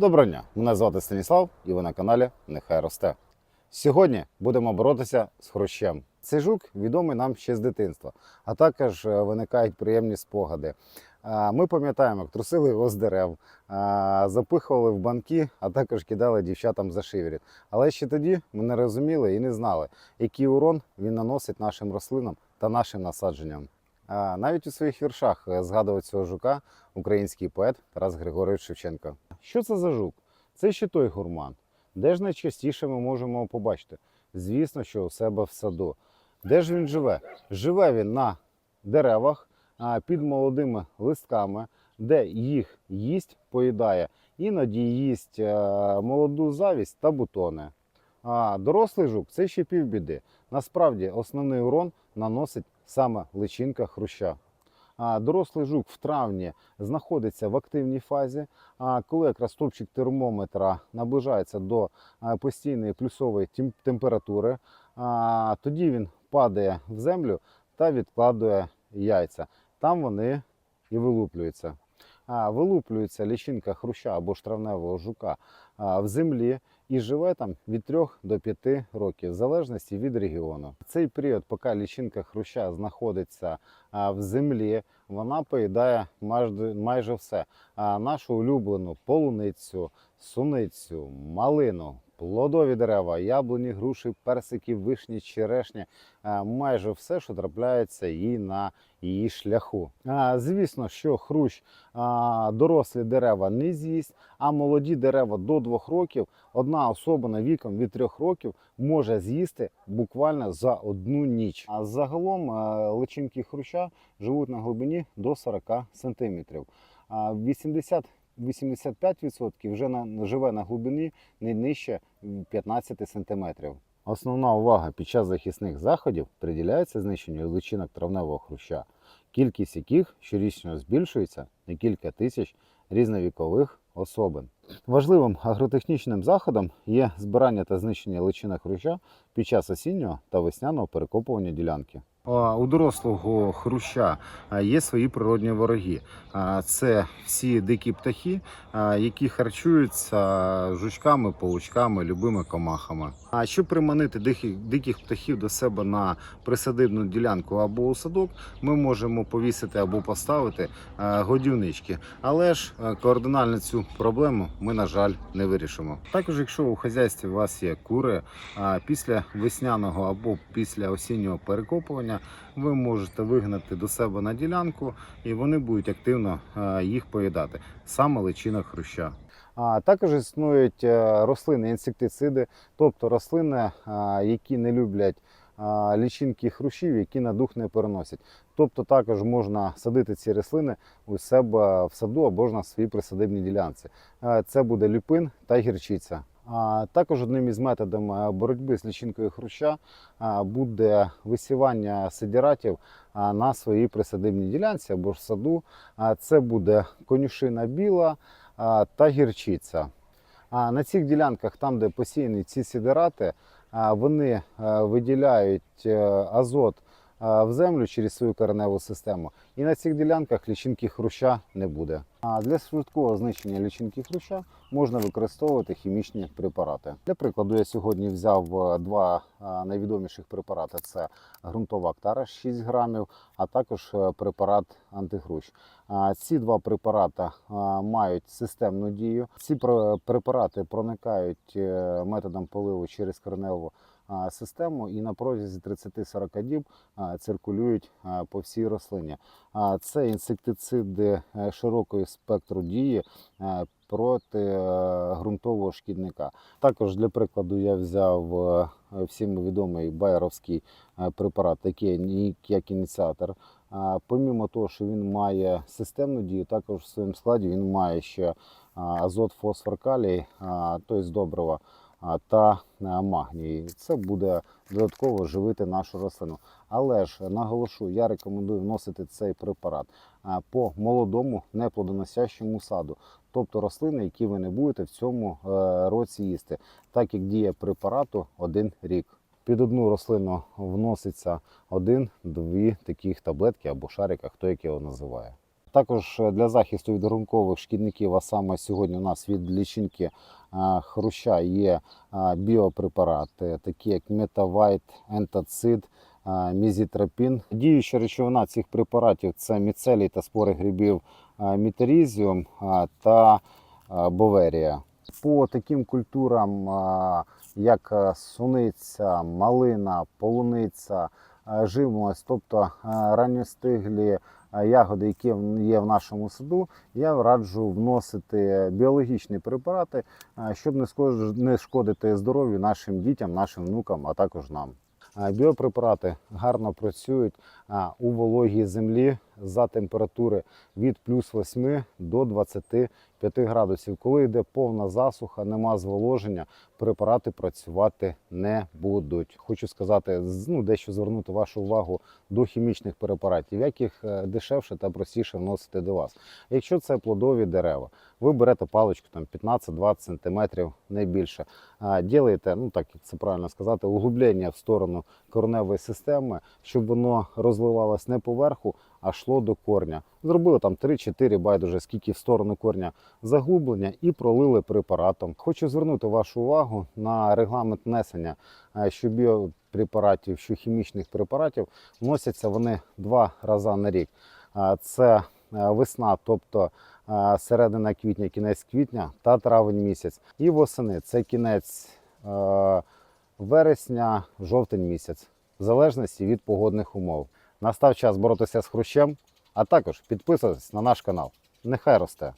Доброго дня! Мене звати Станіслав і ви на каналі Нехай росте. Сьогодні будемо боротися з хрущем. Цей жук відомий нам ще з дитинства, а також е, виникають приємні спогади. Е, Ми пам'ятаємо, як трусили його з дерев, е, запихували в банки, а також кидали дівчатам за шиворіт. Але ще тоді ми не розуміли і не знали, який урон він наносить нашим рослинам та нашим насадженням. Навіть у своїх віршах е, згадував цього жука український поет Тарас Григорович Шевченко. Що це за жук? Це ще той гурман. Де ж найчастіше ми можемо побачити? Звісно, що у себе в саду. Де ж він живе? Живе він на деревах під молодими листками, де їх їсть, поїдає. Іноді їсть е, молоду завість та бутони. А дорослий жук це ще півбіди. Насправді основний урон наносить саме личинка хруща. Дорослий жук в травні знаходиться в активній фазі. А коли якраз стопчик термометра наближається до постійної плюсової температури, тоді він падає в землю та відкладує яйця. Там вони і вилуплюються. Вилуплюється лічинка хруща або ж травневого жука в землі і живе там від 3 до 5 років, в залежності від регіону. Цей період, поки лічинка хруща знаходиться в землі, вона поїдає майже все. Нашу улюблену полуницю, суницю, малину, плодові дерева, яблуні, груші, персики, вишні, черешні, майже все, що трапляється їй на її шляху. Звісно, що хрущ дорослі дерева не з'їсть, а молоді дерева до 2 років одна особа на віком від 3 років може з'їсти буквально за одну ніч. А загалом е, личинки хруща живуть на глибині до 40 см. 80 85% вже на, живе на глибині не нижче 15 см. Основна увага під час захисних заходів приділяється знищенню личинок травневого хруща, кількість яких щорічно збільшується на кілька тисяч різновікових особин. Важливим агротехнічним заходом є збирання та знищення личинок хруща під час осіннього та весняного перекопування ділянки. У дорослого хруща є свої природні вороги. Це всі дикі птахи, які харчуються жучками, паучками, любими комахами. А щоб приманити диких, птахів до себе на присадибну ділянку або у садок, ми можемо повісити або поставити годівнички. Але ж а, кардинально цю проблему ми, на жаль, не вирішимо. Також, якщо у хазяйстві у вас є кури, після весняного або після осіннього перекопування ви можете вигнати до себе на ділянку, і вони будуть активно е, їх поїдати. Саме личина хруща. А також існують е, рослини інсектициди, тобто рослини, е, які не люблять лічинки хрущів, які на дух не переносять. Тобто також можна садити ці рослини у себе в саду або ж на своїй присадибній ділянці. Це буде люпин та гірчиця. Також одним із методів е, боротьби з лічинкою хруща буде висівання сидіратів на своїй присадибній ділянці або ж саду. Це буде конюшина біла та гірчиця. На цих ділянках, там, де посіяні ці сидирати, вони е, виділяють е, азот е, в землю через свою кореневу систему. І на цих ділянках лічинки хруща не буде. А для швидкого знищення лічинки хруща можна використовувати хімічні препарати. Для прикладу, я сьогодні взяв е, два е, найвідоміших препарати: це ґрунтова актара 6 грамів, а також е, препарат антихрущ. Ці два препарати мають системну дію. Ці препарати проникають методом поливу через кореневу систему і на протязі 30-40 діб циркулюють по всій рослині. Це інсектициди е, широкої спектру дії е, проти е, ґрунтового шкідника. Також для прикладу я взяв всім відомий байеровський препарат, такий як ініціатор. Помімо того, що він має системну дію, також в своєму складі він має ще азот, фосфор, калій, тобто добрива та а, магній. Це буде додатково живити нашу рослину. Але ж наголошу, я рекомендую вносити цей препарат по молодому неплодоносящому саду, тобто рослини, які ви не будете в цьому е, році їсти, так як діє препарату один рік. Під одну рослину вноситься один-дві таких таблетки або шарика, хто як його називає. Також е, для захисту від ґрунтових шкідників, а саме сьогодні у нас від лічинки е, хруща є е, біопрепарати, такі як метавайт, ентацид, мізітропін. Діюча речовина цих препаратів це міцелій та спори грибів мітерізіум та боверія. По таким культурам, як суниця, малина, полуниця, живмость, тобто ранньостиглі ягоди, які є в нашому саду, я раджу вносити біологічні препарати, е, щоб не шкодити здоров'ю нашим дітям, нашим внукам, а також нам. Е, Біопрепарати гарно працюють у вологій землі за температури від плюс 8 до 25 градусів. Коли йде повна засуха, нема зволоження, препарати працювати не будуть. Хочу сказати, ну, дещо звернути вашу увагу до хімічних препаратів, як їх е, дешевше та простіше вносити до вас. Якщо це плодові дерева, ви берете паличку там 15-20 см, не більше. Ділаєте, ну так як це правильно сказати, углублення в сторону кореневої системи, щоб воно розливалось не поверху, а йшло до корня. Зробили там 3-4 байдуже, скільки в сторону корня заглублення і пролили препаратом. Хочу звернути вашу увагу на регламент внесення, е, що біопрепаратів, що хімічних препаратів вносяться вони два рази на рік. Це е, весна, тобто е, середина квітня, кінець квітня та травень місяць. І восени це кінець е, вересня, жовтень місяць, в залежності від погодних умов. Настав час боротися з хрущем, а також підписуйтесь на наш канал. Нехай росте.